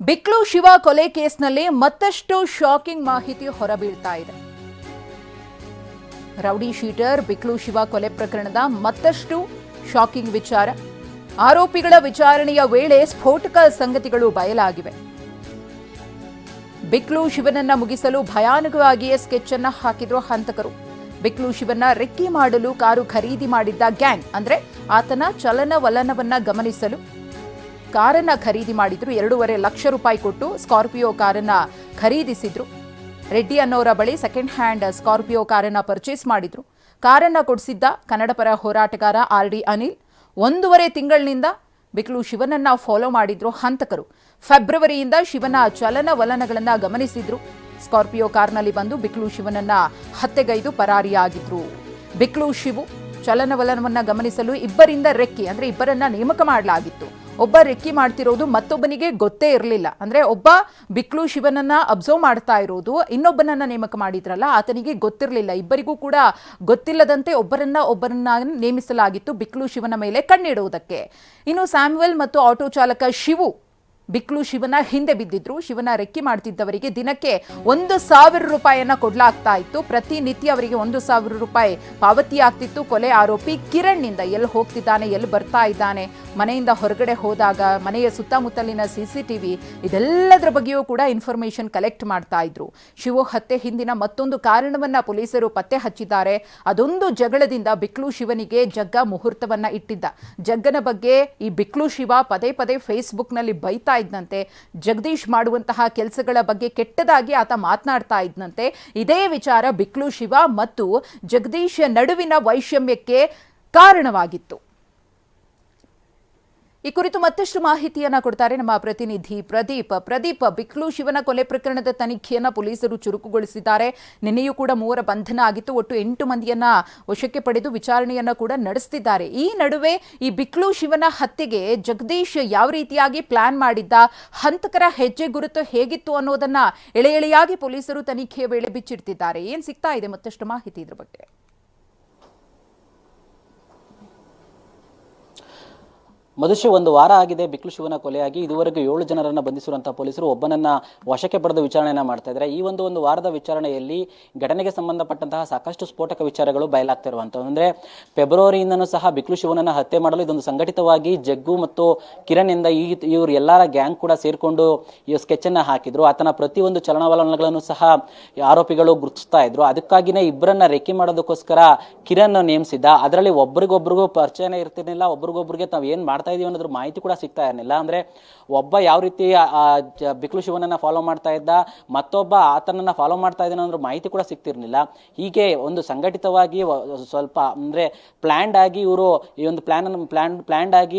ಬಿಕ್ಲು ಶಿವ ಕೊಲೆ ಕೇಸ್ನಲ್ಲಿ ಮತ್ತಷ್ಟು ಶಾಕಿಂಗ್ ಮಾಹಿತಿ ಹೊರಬೀಳ್ತಾ ಇದೆ. ರೌಡಿ ಶೀಟರ್ ಬಿಕ್ಲು ಶಿವ ಕೊಲೆ ಪ್ರಕರಣದ ಮತ್ತಷ್ಟು ಶಾಕಿಂಗ್ ವಿಚಾರ. ಆರೋಪಿಗಳ ವಿಚಾರಣೆಯ ವೇಳೆ ಸ್ಫೋಟಕ ಸಂಗತಿಗಳು ಬಯಲಾಗಿವೆ. ಬಿಕ್ಲು ಶಿವನನ್ನ ಮುಗಿಸಲು ಭಯಾನಕವಾಗಿಯೇ ಸ್ಕೆಚ್ ಅನ್ನ ಹಾಕಿದ್ರು ಹಂತಕರು. ಬಿಕ್ಲು ಶಿವನ್ನ ರೆಕ್ಕಿ ಮಾಡಲು ಕಾರು ಖರೀದಿ ಮಾಡಿದ್ದ ಗ್ಯಾಂಗ್, ಅಂದ್ರೆ ಆತನ ಚಲನವಲನವನ್ನ ಗಮನಿಸಲು ಕಾರನ್ನ ಖರೀದಿ ಮಾಡಿದ್ರು. ಎರಡೂವರೆ ಲಕ್ಷ ರೂಪಾಯಿ ಕೊಟ್ಟು ಸ್ಕಾರ್ಪಿಯೋ ಕಾರನ್ನು ಖರೀದಿಸಿದ್ರು. ರೆಡ್ಡಿ ಅನ್ನೋರ ಬಳಿ ಸೆಕೆಂಡ್ ಹ್ಯಾಂಡ್ ಸ್ಕಾರ್ಪಿಯೋ ಕಾರನ್ನು ಪರ್ಚೇಸ್ ಮಾಡಿದ್ರು. ಕಾರನ್ನು ಕೊಡಿಸಿದ್ದ ಕನ್ನಡಪರ ಹೋರಾಟಗಾರ ಆರ್ ಡಿ ಅನಿಲ್. ಒಂದೂವರೆ ತಿಂಗಳಿನಿಂದ ಬಿಕ್ಲು ಶಿವನನ್ನ ಫಾಲೋ ಮಾಡಿದ್ರು ಹಂತಕರು. ಫೆಬ್ರವರಿಯಿಂದ ಶಿವನ ಚಲನವಲನಗಳನ್ನು ಗಮನಿಸಿದ್ರು. ಸ್ಕಾರ್ಪಿಯೋ ಕಾರ್ನಲ್ಲಿ ಬಂದು ಬಿಕ್ಲು ಶಿವನನ್ನ ಹತ್ಯೆಗೈದು ಪರಾರಿಯಾಗಿದ್ರು. ಬಿಕ್ಲು ಶಿವು ಚಲನವಲನವನ್ನು ಗಮನಿಸಲು ಇಬ್ಬರಿಂದ ರೆಕ್ಕಿ, ಅಂದರೆ ಇಬ್ಬರನ್ನ ನೇಮಕ ಮಾಡಲಾಗಿತ್ತು. ಒಬ್ಬ ರೆಕ್ಕಿ ಮಾಡ್ತಿರೋದು ಮತ್ತೊಬ್ಬನಿಗೆ ಗೊತ್ತೇ ಇರಲಿಲ್ಲ. ಅಂದರೆ ಒಬ್ಬ ಬಿಕ್ಲು ಶಿವನನ್ನ ಅಬ್ಸರ್ವ್ ಮಾಡ್ತಾ ಇರೋದು, ಇನ್ನೊಬ್ಬನನ್ನ ನೇಮಕ ಮಾಡಿದ್ರಲ್ಲ, ಆತನಿಗೆ ಗೊತ್ತಿರಲಿಲ್ಲ. ಇಬ್ಬರಿಗೂ ಕೂಡ ಗೊತ್ತಿಲ್ಲದಂತೆ ಒಬ್ಬರನ್ನ ಒಬ್ಬರನ್ನ ನೇಮಿಸಲಾಗಿತ್ತು ಬಿಕ್ಲು ಶಿವನ ಮೇಲೆ ಕಣ್ಣಿಡುವುದಕ್ಕೆ ಇನ್ನು ಸ್ಯಾಮ್ವೆಲ್ ಮತ್ತು ಆಟೋ ಚಾಲಕ ಶಿವು ಬಿಕ್ಲು ಶಿವನ ಹಿಂದೆ ಬಿದ್ದಿದ್ರು. ಶಿವನ ರೆಕ್ಕಿ ಮಾಡ್ತಿದ್ದವರಿಗೆ ದಿನಕ್ಕೆ ಒಂದು ಸಾವಿರ ರೂಪಾಯಿಯನ್ನು ಕೊಡಲಾಗ್ತಾ ಇತ್ತು. ಪ್ರತಿನಿತ್ಯ ಅವರಿಗೆ ಒಂದು ಸಾವಿರ ರೂಪಾಯಿ ಪಾವತಿ ಆಗ್ತಿತ್ತು. ಕೊಲೆ ಆರೋಪಿ ಕಿರಣ್ನಿಂದ ಎಲ್ಲಿ ಹೋಗ್ತಿದ್ದಾನೆ, ಎಲ್ಲಿ ಬರ್ತಾ ಇದ್ದಾನೆ, ಮನೆಯಿಂದ ಹೊರಗಡೆ ಹೋದಾಗ, ಮನೆಯ ಸುತ್ತಮುತ್ತಲಿನ ಸಿ ಸಿ ಟಿ ವಿ ಇದೆಲ್ಲದರ ಬಗ್ಗೆಯೂ ಕೂಡ ಇನ್ಫಾರ್ಮೇಶನ್ ಕಲೆಕ್ಟ್ ಮಾಡ್ತಾ ಇದ್ರು. ಶಿವು ಹತ್ಯೆ ಹಿಂದಿನ ಮತ್ತೊಂದು ಕಾರಣವನ್ನ ಪೊಲೀಸರು ಪತ್ತೆ ಹಚ್ಚಿದ್ದಾರೆ. ಅದೊಂದು ಜಗಳದಿಂದ ಬಿಕ್ಲು ಶಿವನಿಗೆ ಜಗ್ಗ ಮುಹೂರ್ತವನ್ನ ಇಟ್ಟಿದ್ದ. ಜಗ್ಗನ ಬಗ್ಗೆ ಈ ಬಿಕ್ಲು ಶಿವ ಪದೇ ಪದೇ ಫೇಸ್ಬುಕ್ನಲ್ಲಿ ಬೈತಾ ಇದ್ದಂತೆ ಜಗದೀಶ್ ಮಾಡುವಂತಹ ಕೆಲಸಗಳ ಬಗ್ಗೆ ಕೆಟ್ಟದಾಗಿ ಆತ ಮಾತನಾಡ್ತಾ ಇದ್ದಂತೆ ಇದೇ ವಿಚಾರ ಬಿಕ್ಲು ಶಿವ ಮತ್ತು ಜಗದೀಶ್ ನಡುವಿನ ವೈಷಮ್ಯಕ್ಕೆ ಕಾರಣವಾಗಿತ್ತು. ಈ ಕುರಿತು ಮತ್ತಷ್ಟು ಮಾಹಿತಿಯನ್ನ ಕೊಡ್ತಾರೆ ನಮ್ಮ ಪ್ರತಿನಿಧಿ ಪ್ರದೀಪ್. ಪ್ರದೀಪ್, ಬಿಕ್ಲು ಶಿವನ ಕೊಲೆ ಪ್ರಕರಣದ ತನಿಖೆಯನ್ನ ಪೊಲೀಸರು ಚುರುಕುಗೊಳಿಸಿದ್ದಾರೆ. ನಿನ್ನೆಯೂ ಕೂಡ ಮೂವರ ಬಂಧನ ಆಗಿತ್ತು. ಒಟ್ಟು ಎಂಟು ಮಂದಿಯನ್ನ ವಶಕ್ಕೆ ಪಡೆದು ವಿಚಾರಣೆಯನ್ನ ಕೂಡ ನಡೆಸ್ತಿದ್ದಾರೆ. ಈ ನಡುವೆ ಈ ಬಿಕ್ಲು ಶಿವನ ಹತ್ಯೆಗೆ ಜಗದೀಶ್ ಯಾವ ರೀತಿಯಾಗಿ ಪ್ಲಾನ್ ಮಾಡಿದ್ದ, ಹಂತಕರ ಹೆಜ್ಜೆ ಗುರುತು ಹೇಗಿತ್ತು ಅನ್ನೋದನ್ನ ಎಳೆ ಎಳೆಯಾಗಿ ಪೊಲೀಸರು ತನಿಖೆಯ ವೇಳೆ ಬಿಚ್ಚಿಡ್ತಿದ್ದಾರೆ. ಏನ್ ಸಿಗ್ತಾ ಇದೆ ಮತ್ತಷ್ಟು ಮಾಹಿತಿ ಇದ್ರ ಬಗ್ಗೆ. ಮಧುಶ್ರೀ ಒಂದು ವಾರ ಆಗಿದೆ. ಬಿಕ್ಲು ಶಿವನ ಕೊಲೆಯಾಗಿ ಇದುವರೆಗೂ ಏಳು ಜನರನ್ನು ಬಂಧಿಸಿರುವಂತಹ ಪೊಲೀಸರು ಒಬ್ಬನನ್ನ ವಶಕ್ಕೆ ಪಡೆದು ವಿಚಾರಣೆಯನ್ನ ಮಾಡ್ತಾ ಇದ್ದಾರೆ. ಈ ಒಂದು ಒಂದು ವಾರದ ವಿಚಾರಣೆಯಲ್ಲಿ ಘಟನೆಗೆ ಸಂಬಂಧಪಟ್ಟಂತಹ ಸಾಕಷ್ಟು ಸ್ಫೋಟಕ ವಿಚಾರಗಳು ಬಯಲಾಗ್ತಿರುವಂಥದ್ದು ಅಂದ್ರೆ ಫೆಬ್ರವರಿಯಿಂದನೂ ಸಹ ಬಿಕ್ಲು ಶಿವನನ್ನ ಹತ್ಯೆ ಮಾಡಲು ಇದೊಂದು ಸಂಘಟಿತವಾಗಿ ಜಗ್ಗು ಮತ್ತು ಕಿರಣ್ ಇಂದ ಈ ಇವರು ಎಲ್ಲರ ಗ್ಯಾಂಗ್ ಕೂಡ ಸೇರ್ಕೊಂಡು ಈ ಸ್ಕೆಚ್ ಅನ್ನ ಹಾಕಿದ್ರು. ಆತನ ಪ್ರತಿಯೊಂದು ಚಲನವಲನಗಳನ್ನು ಸಹ ಆರೋಪಿಗಳು ಗುರುತಿಸ್ತಾ ಇದ್ರು. ಅದಕ್ಕಾಗಿನೇ ಇಬ್ಬರನ್ನ ರೆಕ್ಕಿ ಮಾಡೋದಕ್ಕೋಸ್ಕರ ಕಿರಣ್ ನೇಮಿಸಿದ್ದ. ಅದರಲ್ಲಿ ಒಬ್ರಿಗೊಬ್ರಿಗೂ ಪರಿಚಯನೇ ಇರ್ತಿರ್ಲಿಲ್ಲ. ಒಬ್ರಿಗೊಬ್ರಿಗೆ ತಾವು ಏನು ಮಾಡ್ತಾ ಇದೀವಿ ಅನ್ನೋದ್ರ ಮಾಹಿತಿ ಕೂಡ ಸಿಗ್ತಾ ಇರಲಿಲ್ಲ. ಅಂದ್ರೆ ಒಬ್ಬ ಯಾವ ರೀತಿ ಬಿಕ್ಲು ಶಿವನನ್ನ ಫಾಲೋ ಮಾಡ್ತಾ ಇದ್ದ, ಮತ್ತೊಬ್ಬ ಆತನನ್ನ ಫಾಲೋ ಮಾಡ್ತಾ ಇದ್ದಾನೆ ಅನ್ನೋ ಮಾಹಿತಿ ಕೂಡ ಸಿಗ್ತಿರ್ಲಿಲ್ಲ. ಹೀಗೆ ಒಂದು ಸಂಘಟಿತವಾಗಿ ಸ್ವಲ್ಪ, ಅಂದ್ರೆ ಪ್ಲ್ಯಾಂಡ್ ಆಗಿ ಇವರು ಈ ಒಂದು ಪ್ಲಾನ್ ಪ್ಲಾನ್ ಪ್ಲಾನ್ಡ್ ಆಗಿ